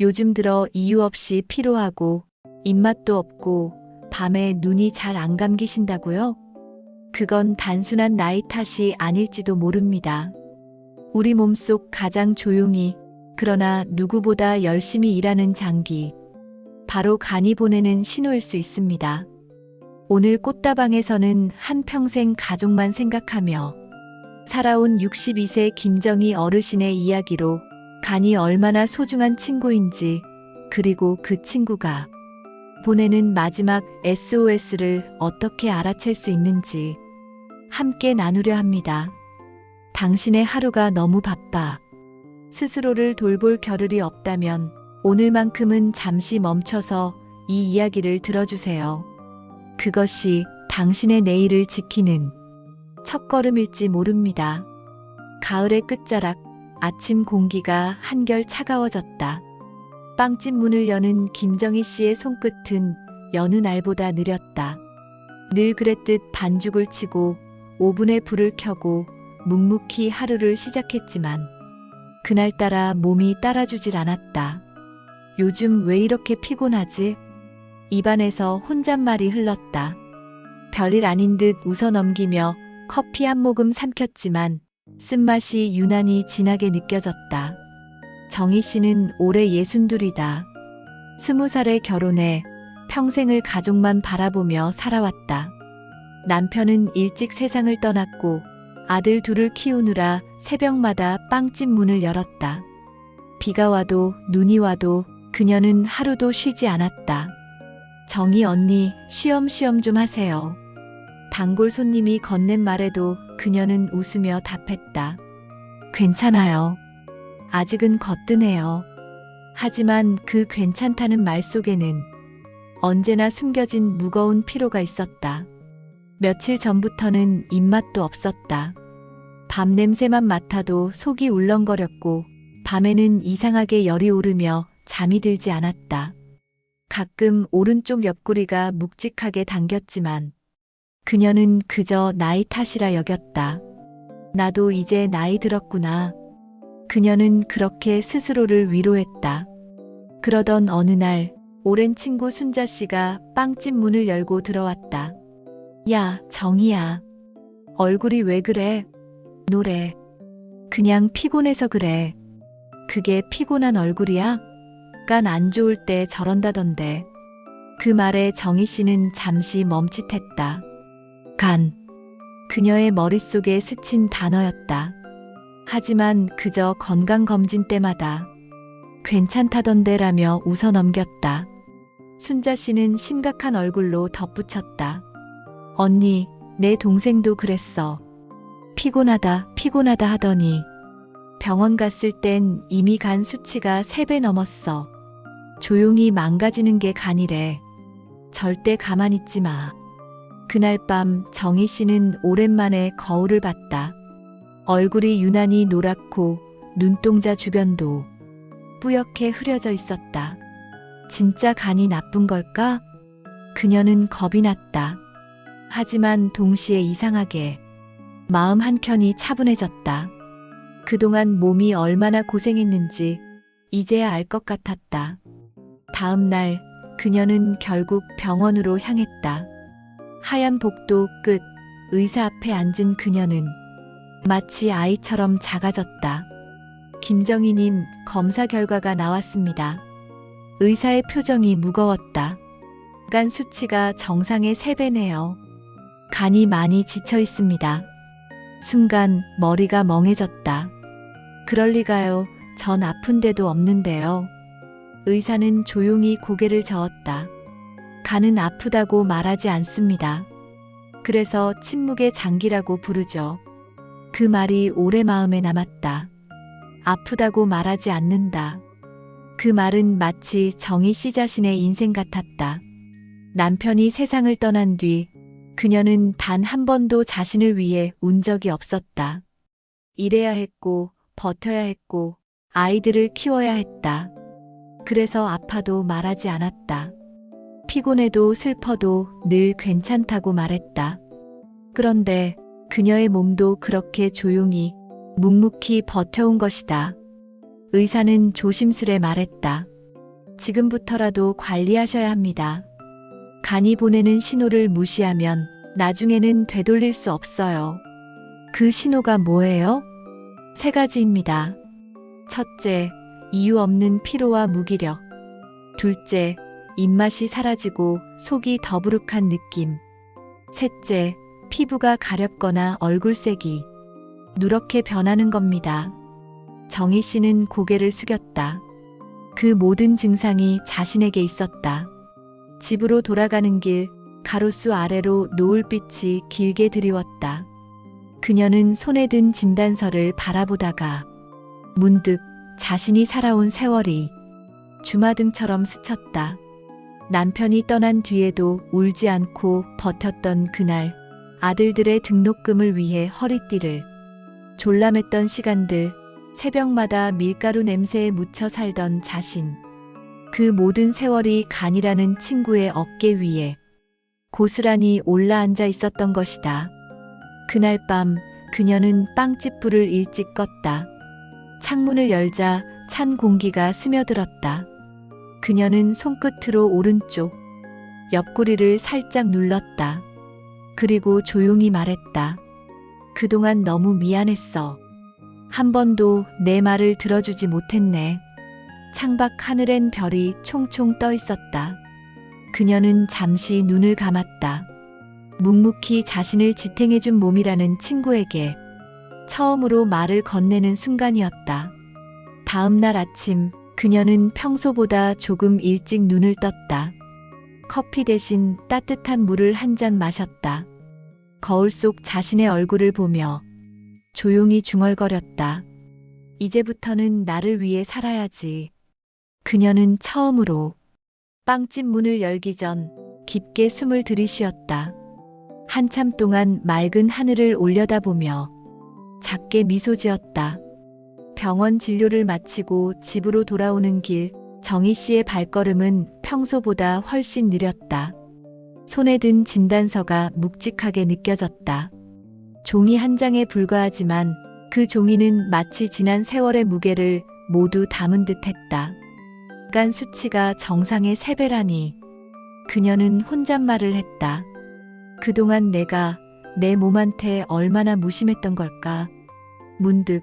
요즘 들어 이유 없이 피로하고 입맛도 없고 밤에 눈이 잘 안 감기신다고요? 그건 단순한 나이 탓이 아닐지도 모릅니다. 우리 몸속 가장 조용히 그러나 누구보다 열심히 일하는 장기. 바로 간이 보내는 신호일 수 있습니다. 오늘 꽃다방에서는 한평생 가족만 생각하며 살아온 62세 김정희 어르신의 이야기로 간이 얼마나 소중한 친구인지 그리고 그 친구가 보내는 마지막 SOS를 어떻게 알아챌 수 있는지 함께 나누려 합니다. 당신의 하루가 너무 바빠. 스스로를 돌볼 겨를이 없다면 오늘만큼은 잠시 멈춰서 이 이야기를 들어주세요. 그것이 당신의 내일을 지키는 첫걸음일지 모릅니다. 가을의 끝자락, 아침 공기가 한결 차가워졌다. 빵집 문을 여는 김정희 씨의 손끝은 여느 날보다 느렸다. 늘 그랬듯 반죽을 치고 오븐에 불을 켜고 묵묵히 하루를 시작했지만 그날따라 몸이 따라주질 않았다. 요즘 왜 이렇게 피곤하지? 입안에서 혼잣말이 흘렀다. 별일 아닌 듯 웃어 넘기며 커피 한 모금 삼켰지만 쓴맛이 유난히 진하게 느껴졌다. 정희 씨는 올해 예순둘이다. 스무 살에 결혼해 평생을 가족만 바라보며 살아왔다. 남편은 일찍 세상을 떠났고 아들 둘을 키우느라 새벽마다 빵집 문을 열었다. 비가 와도 눈이 와도 그녀는 하루도 쉬지 않았다. 정희 언니, 쉬엄쉬엄 좀 하세요. 단골 손님이 건넨 말에도 그녀는 웃으며 답했다. 괜찮아요. 아직은 거뜬해요. 하지만 그 괜찮다는 말 속에는 언제나 숨겨진 무거운 피로가 있었다. 며칠 전부터는 입맛도 없었다. 밤 냄새만 맡아도 속이 울렁거렸고 밤에는 이상하게 열이 오르며 잠이 들지 않았다. 가끔 오른쪽 옆구리가 묵직하게 당겼지만 그녀는 그저 나이 탓이라 여겼다. 나도 이제 나이 들었구나. 그녀는 그렇게 스스로를 위로했다. 그러던 어느 날 오랜 친구 순자 씨가 빵집 문을 열고 들어왔다. 야, 정이야. 얼굴이 왜 그래? 노래. 그냥 피곤해서 그래. 그게 피곤한 얼굴이야? 간 안 좋을 때 저런다던데. 그 말에 정희 씨는 잠시 멈칫했다. 간. 그녀의 머릿속에 스친 단어였다. 하지만 그저 건강검진 때마다 괜찮다던데라며 웃어 넘겼다. 순자 씨는 심각한 얼굴로 덧붙였다. 언니, 내 동생도 그랬어. 피곤하다, 피곤하다 하더니 병원 갔을 땐 이미 간 수치가 3배 넘었어. 조용히 망가지는 게 간이래. 절대 가만 있지 마. 그날 밤 정희 씨는 오랜만에 거울을 봤다. 얼굴이 유난히 노랗고 눈동자 주변도 뿌옇게 흐려져 있었다. 진짜 간이 나쁜 걸까? 그녀는 겁이 났다. 하지만 동시에 이상하게 마음 한켠이 차분해졌다. 그동안 몸이 얼마나 고생했는지 이제야 알 것 같았다. 다음 날 그녀는 결국 병원으로 향했다. 하얀 복도 끝 의사 앞에 앉은 그녀는 마치 아이처럼 작아졌다. 김정희님 검사 결과가 나왔습니다. 의사의 표정이 무거웠다. 간 수치가 정상의 3배네요. 간이 많이 지쳐 있습니다. 순간 머리가 멍해졌다. 그럴 리가요. 전 아픈 데도 없는데요. 의사는 조용히 고개를 저었다. 간은 아프다고 말하지 않습니다. 그래서 침묵의 장기라고 부르죠. 그 말이 오래 마음에 남았다. 아프다고 말하지 않는다. 그 말은 마치 정희 씨 자신의 인생 같았다. 남편이 세상을 떠난 뒤 그녀는 단 한 번도 자신을 위해 운 적이 없었다. 일해야 했고, 버텨야 했고, 아이들을 키워야 했다. 그래서 아파도 말하지 않았다. 피곤해도 슬퍼도 늘 괜찮다고 말했다. 그런데 그녀의 몸도 그렇게 조용히 묵묵히 버텨온 것이다. 의사는 조심스레 말했다. 지금부터라도 관리하셔야 합니다. 간이 보내는 신호를 무시하면 나중에는 되돌릴 수 없어요. 그 신호가 뭐예요? 세 가지입니다. 첫째, 이유 없는 피로와 무기력. 둘째, 입맛이 사라지고 속이 더부룩한 느낌. 셋째, 피부가 가렵거나 얼굴색이 누렇게 변하는 겁니다. 정희 씨는 고개를 숙였다. 그 모든 증상이 자신에게 있었다. 집으로 돌아가는 길, 가로수 아래로 노을빛이 길게 드리웠다. 그녀는 손에 든 진단서를 바라보다가 문득 자신이 살아온 세월이 주마등처럼 스쳤다. 남편이 떠난 뒤에도 울지 않고 버텼던 그날 아들들의 등록금을 위해 허리띠를 졸라맸던 시간들 새벽마다 밀가루 냄새에 묻혀 살던 자신 그 모든 세월이 간이라는 친구의 어깨 위에 고스란히 올라앉아 있었던 것이다. 그날 밤 그녀는 빵집 불을 일찍 껐다. 창문을 열자 찬 공기가 스며들었다. 그녀는 손끝으로 오른쪽 옆구리를 살짝 눌렀다. 그리고 조용히 말했다. 그동안 너무 미안했어. 한 번도 내 말을 들어주지 못했네. 창밖 하늘엔 별이 총총 떠 있었다. 그녀는 잠시 눈을 감았다. 묵묵히 자신을 지탱해준 몸이라는 친구에게 처음으로 말을 건네는 순간이었다. 다음 날 아침 그녀는 평소보다 조금 일찍 눈을 떴다. 커피 대신 따뜻한 물을 한 잔 마셨다. 거울 속 자신의 얼굴을 보며 조용히 중얼거렸다. 이제부터는 나를 위해 살아야지. 그녀는 처음으로 빵집 문을 열기 전 깊게 숨을 들이쉬었다. 한참 동안 맑은 하늘을 올려다보며 작게 미소 지었다. 병원 진료를 마치고 집으로 돌아오는 길, 정희 씨의 발걸음은 평소보다 훨씬 느렸다. 손에 든 진단서가 묵직하게 느껴졌다. 종이 한 장에 불과하지만 그 종이는 마치 지난 세월의 무게를 모두 담은 듯 했다. 간 수치가 정상의 세배라니 그녀는 혼잣말을 했다. 그동안 내가 내 몸한테 얼마나 무심했던 걸까. 문득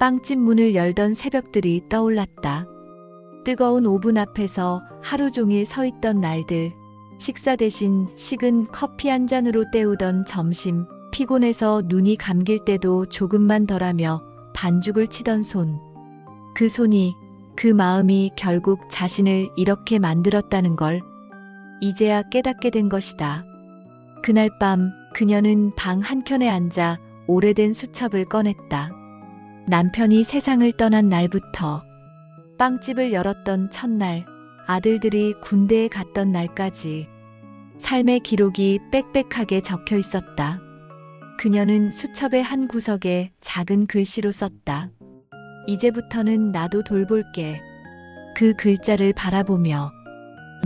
빵집 문을 열던 새벽들이 떠올랐다. 뜨거운 오븐 앞에서 하루 종일 서 있던 날들, 식사 대신 식은 커피 한 잔으로 때우던 점심, 피곤해서 눈이 감길 때도 조금만 덜하며 반죽을 치던 손. 그 손이, 그 마음이 결국 자신을 이렇게 만들었다는 걸 이제야 깨닫게 된 것이다. 그날 밤 그녀는 방 한켠에 앉아 오래된 수첩을 꺼냈다. 남편이 세상을 떠난 날부터 빵집을 열었던 첫날, 아들들이 군대에 갔던 날까지 삶의 기록이 빽빽하게 적혀 있었다. 그녀는 수첩의 한 구석에 작은 글씨로 썼다. 이제부터는 나도 돌볼게. 그 글자를 바라보며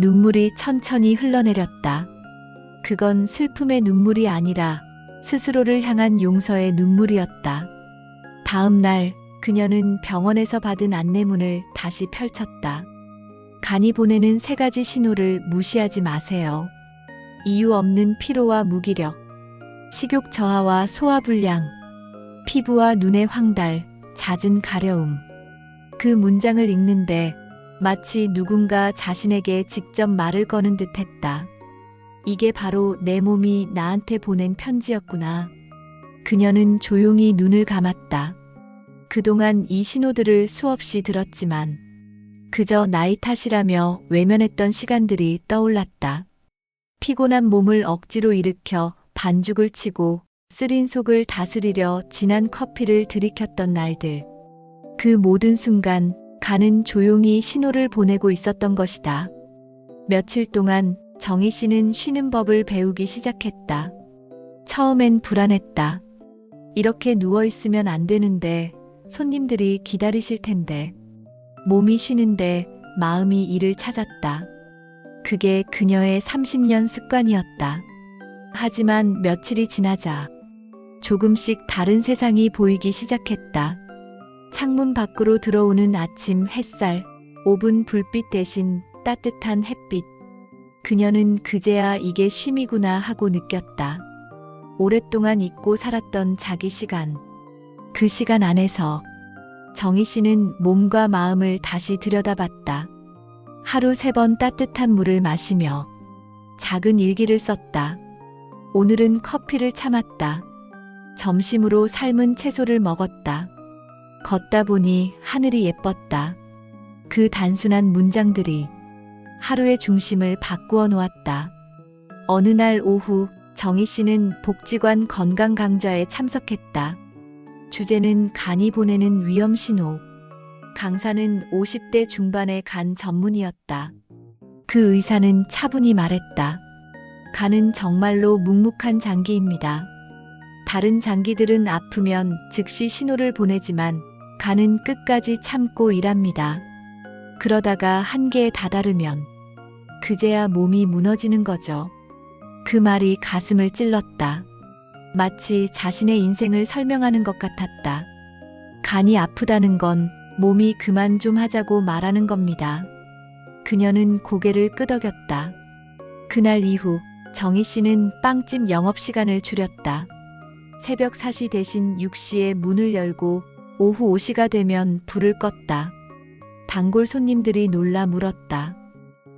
눈물이 천천히 흘러내렸다. 그건 슬픔의 눈물이 아니라 스스로를 향한 용서의 눈물이었다. 다음 날 그녀는 병원에서 받은 안내문을 다시 펼쳤다. 간이 보내는 세 가지 신호를 무시하지 마세요. 이유 없는 피로와 무기력, 식욕 저하와 소화 불량, 피부와 눈의 황달, 잦은 가려움. 그 문장을 읽는데 마치 누군가 자신에게 직접 말을 거는 듯 했다. 이게 바로 내 몸이 나한테 보낸 편지였구나. 그녀는 조용히 눈을 감았다. 그동안 이 신호들을 수없이 들었지만 그저 나이 탓이라며 외면했던 시간들이 떠올랐다. 피곤한 몸을 억지로 일으켜 반죽을 치고 쓰린 속을 다스리려 진한 커피를 들이켰던 날들. 그 모든 순간 간은 조용히 신호를 보내고 있었던 것이다. 며칠 동안 정희 씨는 쉬는 법을 배우기 시작했다. 처음엔 불안했다. 이렇게 누워있으면 안 되는데 손님들이 기다리실 텐데. 몸이 쉬는데 마음이 일을 찾았다. 그게 그녀의 30년 습관이었다. 하지만 며칠이 지나자 조금씩 다른 세상이 보이기 시작했다. 창문 밖으로 들어오는 아침 햇살, 오븐 불빛 대신 따뜻한 햇빛. 그녀는 그제야 이게 쉼이구나 하고 느꼈다. 오랫동안 잊고 살았던 자기 시간. 그 시간 안에서 정희 씨는 몸과 마음을 다시 들여다봤다. 하루 세 번 따뜻한 물을 마시며 작은 일기를 썼다. 오늘은 커피를 참았다. 점심으로 삶은 채소를 먹었다. 걷다 보니 하늘이 예뻤다. 그 단순한 문장들이 하루의 중심을 바꾸어 놓았다. 어느 날 오후 정희 씨는 복지관 건강 강좌에 참석했다. 주제는 간이 보내는 위험 신호. 강사는 50대 중반의 간 전문이었다. 그 의사는 차분히 말했다. 간은 정말로 묵묵한 장기입니다. 다른 장기들은 아프면 즉시 신호를 보내지만 간은 끝까지 참고 일합니다. 그러다가 한계에 다다르면 그제야 몸이 무너지는 거죠. 그 말이 가슴을 찔렀다. 마치 자신의 인생을 설명하는 것 같았다. 간이 아프다는 건 몸이 그만 좀 하자고 말하는 겁니다. 그녀는 고개를 끄덕였다. 그날 이후 정희 씨는 빵집 영업 시간을 줄였다. 새벽 4시 대신 6시에 문을 열고 오후 5시가 되면 불을 껐다. 단골 손님들이 놀라 물었다.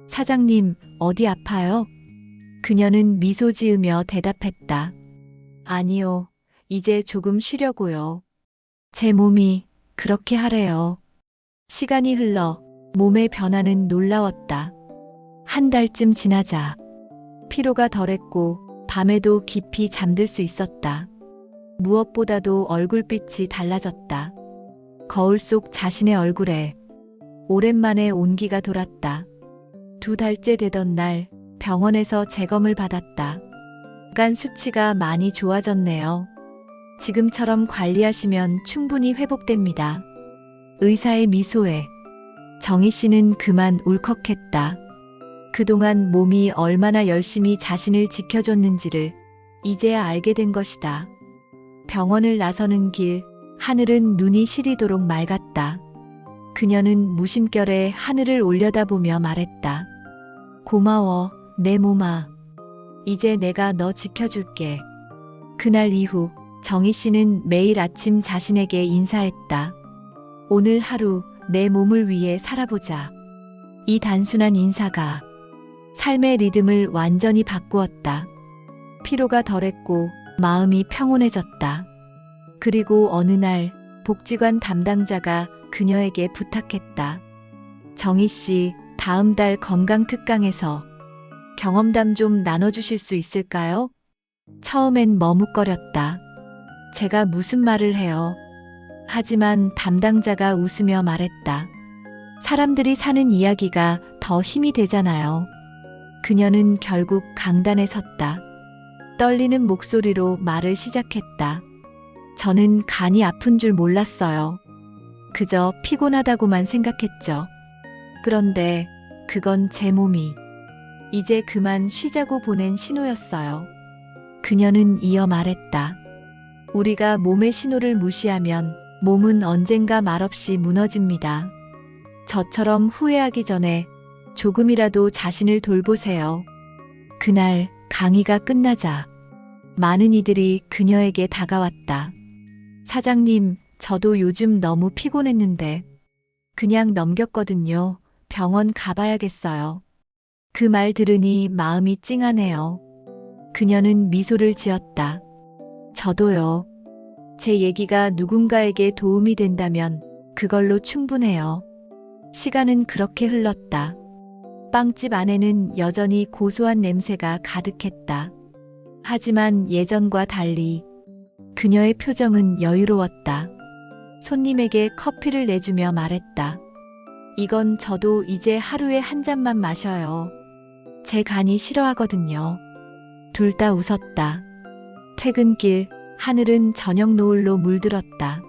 사장님, 어디 아파요? 그녀는 미소 지으며 대답했다. 아니요, 이제 조금 쉬려고요. 제 몸이 그렇게 하래요. 시간이 흘러 몸의 변화는 놀라웠다. 한 달쯤 지나자 피로가 덜했고 밤에도 깊이 잠들 수 있었다. 무엇보다도 얼굴빛이 달라졌다. 거울 속 자신의 얼굴에 오랜만에 온기가 돌았다. 두 달째 되던 날 병원에서 재검을 받았다. 간 수치가 많이 좋아졌네요. 지금처럼 관리하시면 충분히 회복됩니다. 의사의 미소에 정희 씨는 그만 울컥했다. 그동안 몸이 얼마나 열심히 자신을 지켜줬는지를 이제야 알게 된 것이다. 병원을 나서는 길, 하늘은 눈이 시리도록 맑았다. 그녀는 무심결에 하늘을 올려다보며 말했다. 고마워, 내 몸아. 이제 내가 너 지켜줄게. 그날 이후 정희 씨는 매일 아침 자신에게 인사했다. 오늘 하루 내 몸을 위해 살아보자. 이 단순한 인사가 삶의 리듬을 완전히 바꾸었다. 피로가 덜했고 마음이 평온해졌다. 그리고 어느 날 복지관 담당자가 그녀에게 부탁했다. 정희 씨, 다음 달 건강 특강에서 경험담 좀 나눠주실 수 있을까요? 처음엔 머뭇거렸다. 제가 무슨 말을 해요? 하지만 담당자가 웃으며 말했다. 사람들이 사는 이야기가 더 힘이 되잖아요. 그녀는 결국 강단에 섰다. 떨리는 목소리로 말을 시작했다. 저는 간이 아픈 줄 몰랐어요. 그저 피곤하다고만 생각했죠. 그런데 그건 제 몸이 이제 그만 쉬자고 보낸 신호였어요. 그녀는 이어 말했다. 우리가 몸의 신호를 무시하면 몸은 언젠가 말없이 무너집니다. 저처럼 후회하기 전에 조금이라도 자신을 돌보세요. 그날 강의가 끝나자 많은 이들이 그녀에게 다가왔다. 사장님, 저도 요즘 너무 피곤했는데 그냥 넘겼거든요. 병원 가봐야겠어요. 그 말 들으니 마음이 찡하네요. 그녀는 미소를 지었다. 저도요. 제 얘기가 누군가에게 도움이 된다면 그걸로 충분해요. 시간은 그렇게 흘렀다. 빵집 안에는 여전히 고소한 냄새가 가득했다. 하지만 예전과 달리 그녀의 표정은 여유로웠다. 손님에게 커피를 내주며 말했다. 이건 저도 이제 하루에 한 잔만 마셔요. 제 간이 싫어하거든요. 둘 다 웃었다. 퇴근길, 하늘은 저녁 노을로 물들었다.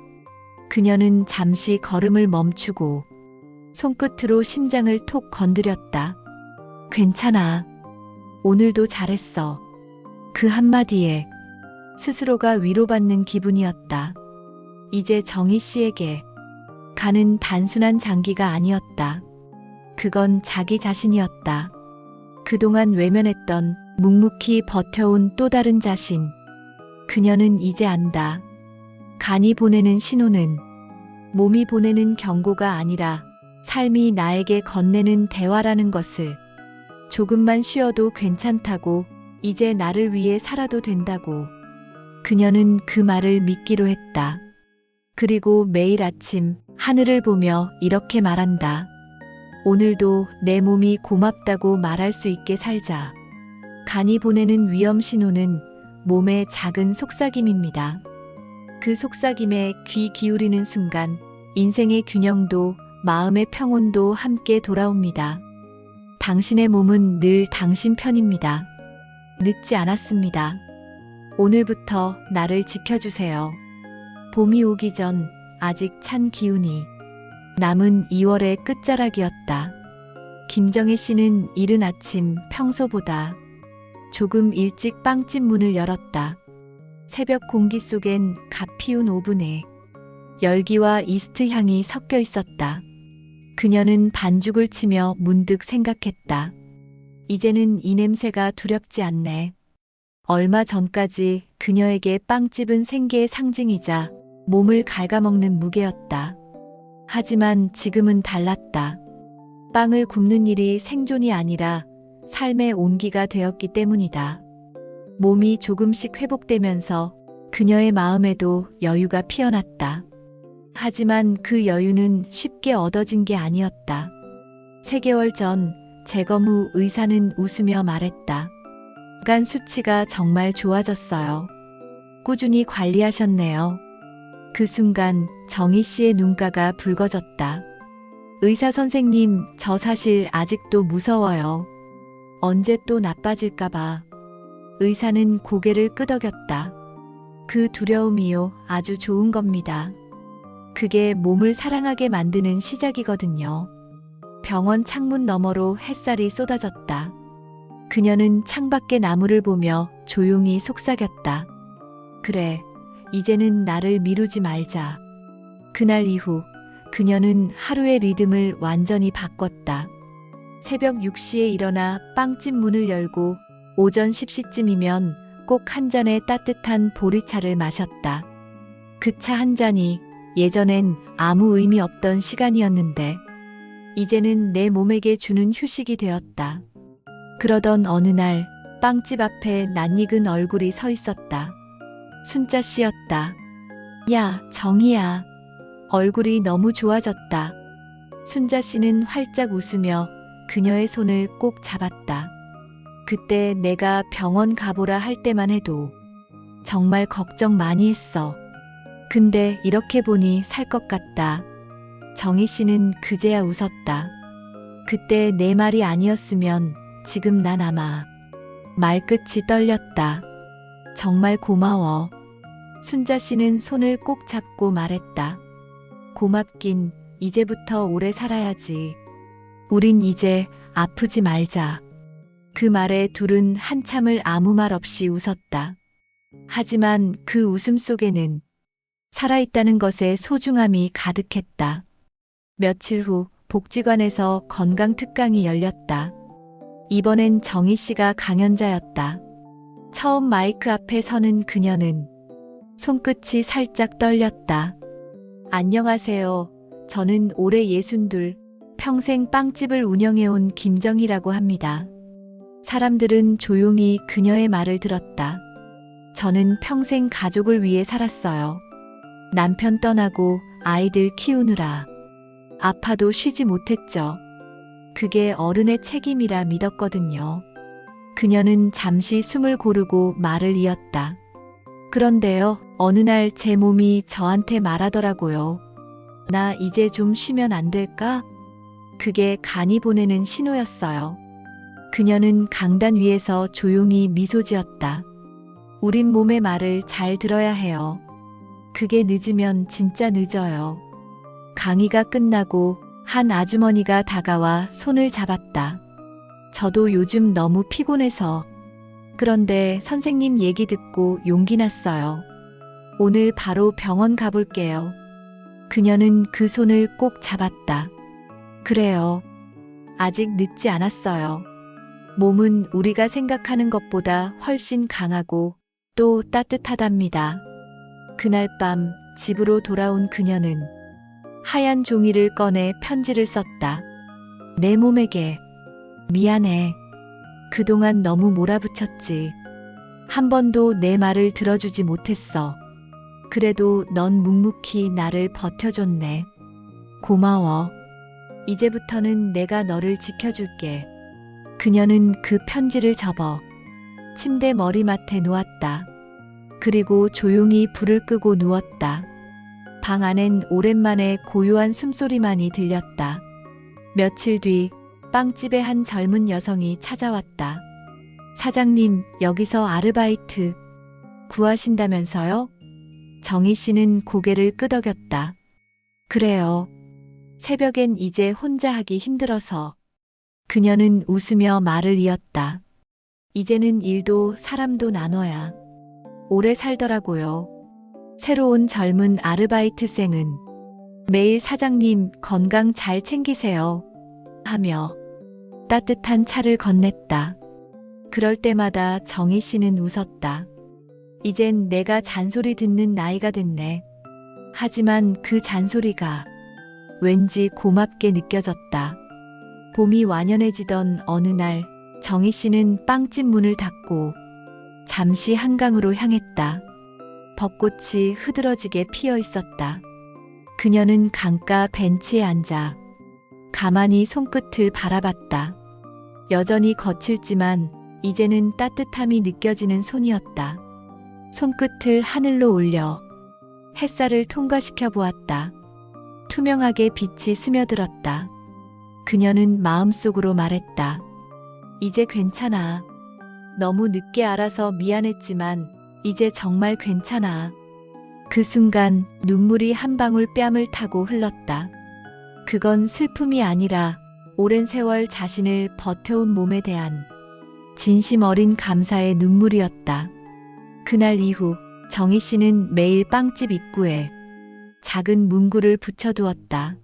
그녀는 잠시 걸음을 멈추고 손끝으로 심장을 톡 건드렸다. 괜찮아. 오늘도 잘했어. 그 한마디에 스스로가 위로받는 기분이었다. 이제 정희 씨에게 가는 단순한 장기가 아니었다. 그건 자기 자신이었다. 그동안 외면했던 묵묵히 버텨온 또 다른 자신. 그녀는 이제 안다. 간이 보내는 신호는 몸이 보내는 경고가 아니라 삶이 나에게 건네는 대화라는 것을 조금만 쉬어도 괜찮다고 이제 나를 위해 살아도 된다고 그녀는 그 말을 믿기로 했다. 그리고 매일 아침 하늘을 보며 이렇게 말한다. 오늘도 내 몸이 고맙다고 말할 수 있게 살자. 간이 보내는 위험 신호는 몸의 작은 속삭임입니다. 그 속삭임에 귀 기울이는 순간 인생의 균형도 마음의 평온도 함께 돌아옵니다. 당신의 몸은 늘 당신 편입니다. 늦지 않았습니다. 오늘부터 나를 지켜주세요. 봄이 오기 전 아직 찬 기운이 남은 2월의 끝자락이었다. 김정혜 씨는 이른 아침 평소보다 조금 일찍 빵집 문을 열었다. 새벽 공기 속엔 갓 피운 오븐에 열기와 이스트 향이 섞여 있었다. 그녀는 반죽을 치며 문득 생각했다. 이제는 이 냄새가 두렵지 않네. 얼마 전까지 그녀에게 빵집은 생계의 상징이자 몸을 갉아먹는 무게였다. 하지만 지금은 달랐다. 빵을 굽는 일이 생존이 아니라 삶의 온기가 되었기 때문이다. 몸이 조금씩 회복되면서 그녀의 마음에도 여유가 피어났다. 하지만 그 여유는 쉽게 얻어진 게 아니었다. 세 개월 전 재검 후 의사는 웃으며 말했다. 간 수치가 정말 좋아졌어요. 꾸준히 관리하셨네요. 그 순간 정희 씨의 눈가가 붉어졌다. 의사 선생님, 저 사실 아직도 무서워요. 언제 또 나빠질까봐. 의사는 고개를 끄덕였다. 그 두려움이요, 아주 좋은 겁니다. 그게 몸을 사랑하게 만드는 시작이거든요. 병원 창문 너머로 햇살이 쏟아졌다. 그녀는 창밖의 나무를 보며 조용히 속삭였다. 그래, 이제는 나를 미루지 말자. 그날 이후 그녀는 하루의 리듬을 완전히 바꿨다. 새벽 6시에 일어나 빵집 문을 열고 오전 10시쯤이면 꼭 한 잔의 따뜻한 보리차를 마셨다. 그 차 한 잔이 예전엔 아무 의미 없던 시간이었는데 이제는 내 몸에게 주는 휴식이 되었다. 그러던 어느 날 빵집 앞에 낯익은 얼굴이 서 있었다. 순자 씨였다. 야, 정희야. 얼굴이 너무 좋아졌다. 순자 씨는 활짝 웃으며 그녀의 손을 꼭 잡았다. 그때 내가 병원 가보라 할 때만 해도 정말 걱정 많이 했어. 근데 이렇게 보니 살 것 같다. 정희 씨는 그제야 웃었다. 그때 내 말이 아니었으면 지금 난 아마 말끝이 떨렸다. 정말 고마워. 순자 씨는 손을 꼭 잡고 말했다. 고맙긴 이제부터 오래 살아야지. 우린 이제 아프지 말자. 그 말에 둘은 한참을 아무 말 없이 웃었다. 하지만 그 웃음 속에는 살아있다는 것의 소중함이 가득했다. 며칠 후 복지관에서 건강 특강이 열렸다. 이번엔 정희 씨가 강연자였다. 처음 마이크 앞에 서는 그녀는 손끝이 살짝 떨렸다. 안녕하세요. 저는 올해 예순둘, 평생 빵집을 운영해온 김정희라고 합니다. 사람들은 조용히 그녀의 말을 들었다. 저는 평생 가족을 위해 살았어요. 남편 떠나고 아이들 키우느라 아파도 쉬지 못했죠. 그게 어른의 책임이라 믿었거든요. 그녀는 잠시 숨을 고르고 말을 이었다. 그런데요, 어느 날 제 몸이 저한테 말하더라고요. 나 이제 좀 쉬면 안 될까? 그게 간이 보내는 신호였어요. 그녀는 강단 위에서 조용히 미소 지었다. 우린 몸의 말을 잘 들어야 해요. 그게 늦으면 진짜 늦어요. 강의가 끝나고 한 아주머니가 다가와 손을 잡았다. 저도 요즘 너무 피곤해서. 그런데 선생님 얘기 듣고 용기 났어요. 오늘 바로 병원 가볼게요. 그녀는 그 손을 꼭 잡았다. 그래요. 아직 늦지 않았어요. 몸은 우리가 생각하는 것보다 훨씬 강하고 또 따뜻하답니다. 그날 밤 집으로 돌아온 그녀는 하얀 종이를 꺼내 편지를 썼다. 내 몸에게 미안해. 그동안 너무 몰아붙였지. 한 번도 내 말을 들어주지 못했어. 그래도 넌 묵묵히 나를 버텨줬네. 고마워. 이제부터는 내가 너를 지켜줄게. 그녀는 그 편지를 접어 침대 머리맡에 놓았다. 그리고 조용히 불을 끄고 누웠다. 방 안엔 오랜만에 고요한 숨소리만이 들렸다. 며칠 뒤 빵집에 한 젊은 여성이 찾아왔다. 사장님, 여기서 아르바이트 구하신다면서요? 정희 씨는 고개를 끄덕였다. 그래요. 새벽엔 이제 혼자 하기 힘들어서. 그녀는 웃으며 말을 이었다. 이제는 일도 사람도 나눠야 오래 살더라고요. 새로운 젊은 아르바이트생은 매일 사장님 건강 잘 챙기세요. 하며 따뜻한 차를 건넸다. 그럴 때마다 정희 씨는 웃었다. 이젠 내가 잔소리 듣는 나이가 됐네. 하지만 그 잔소리가 왠지 고맙게 느껴졌다. 봄이 완연해지던 어느 날 정희 씨는 빵집 문을 닫고 잠시 한강으로 향했다. 벚꽃이 흐드러지게 피어 있었다. 그녀는 강가 벤치에 앉아 가만히 손끝을 바라봤다. 여전히 거칠지만 이제는 따뜻함이 느껴지는 손이었다. 손끝을 하늘로 올려 햇살을 통과시켜 보았다. 투명하게 빛이 스며들었다. 그녀는 마음속으로 말했다. 이제 괜찮아. 너무 늦게 알아서 미안했지만 이제 정말 괜찮아. 그 순간 눈물이 한 방울 뺨을 타고 흘렀다. 그건 슬픔이 아니라 오랜 세월 자신을 버텨온 몸에 대한 진심 어린 감사의 눈물이었다. 그날 이후 정희 씨는 매일 빵집 입구에 작은 문구를 붙여두었다.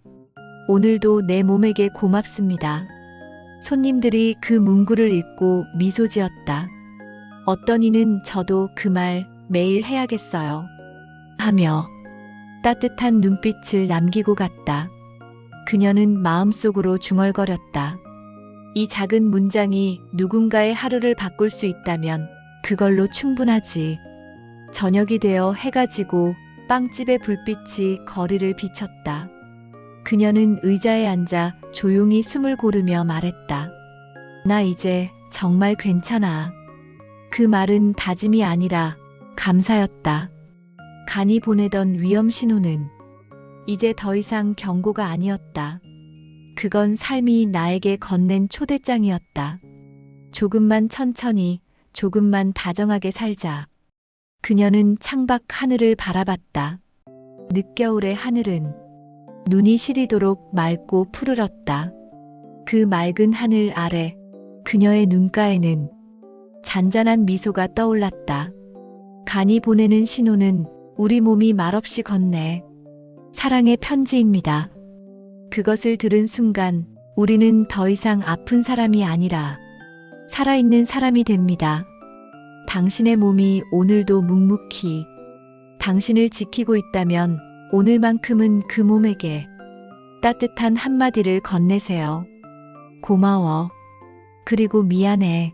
오늘도 내 몸에게 고맙습니다. 손님들이 그 문구를 읽고 미소 지었다. 어떤 이는 저도 그 말 매일 해야겠어요. 하며 따뜻한 눈빛을 남기고 갔다. 그녀는 마음속으로 중얼거렸다. 이 작은 문장이 누군가의 하루를 바꿀 수 있다면 그걸로 충분하지. 저녁이 되어 해가 지고 빵집의 불빛이 거리를 비쳤다. 그녀는 의자에 앉아 조용히 숨을 고르며 말했다. 나 이제 정말 괜찮아. 그 말은 다짐이 아니라 감사였다. 간이 보내던 위험 신호는 이제 더 이상 경고가 아니었다. 그건 삶이 나에게 건넨 초대장이었다. 조금만 천천히, 조금만 다정하게 살자. 그녀는 창밖 하늘을 바라봤다. 늦겨울의 하늘은 눈이 시리도록 맑고 푸르렀다. 그 맑은 하늘 아래 그녀의 눈가에는 잔잔한 미소가 떠올랐다. 간이 보내는 신호는 우리 몸이 말없이 건네. 사랑의 편지입니다. 그것을 들은 순간 우리는 더 이상 아픈 사람이 아니라 살아있는 사람이 됩니다. 당신의 몸이 오늘도 묵묵히 당신을 지키고 있다면 오늘만큼은 그 몸에게 따뜻한 한마디를 건네세요. 고마워. 그리고 미안해.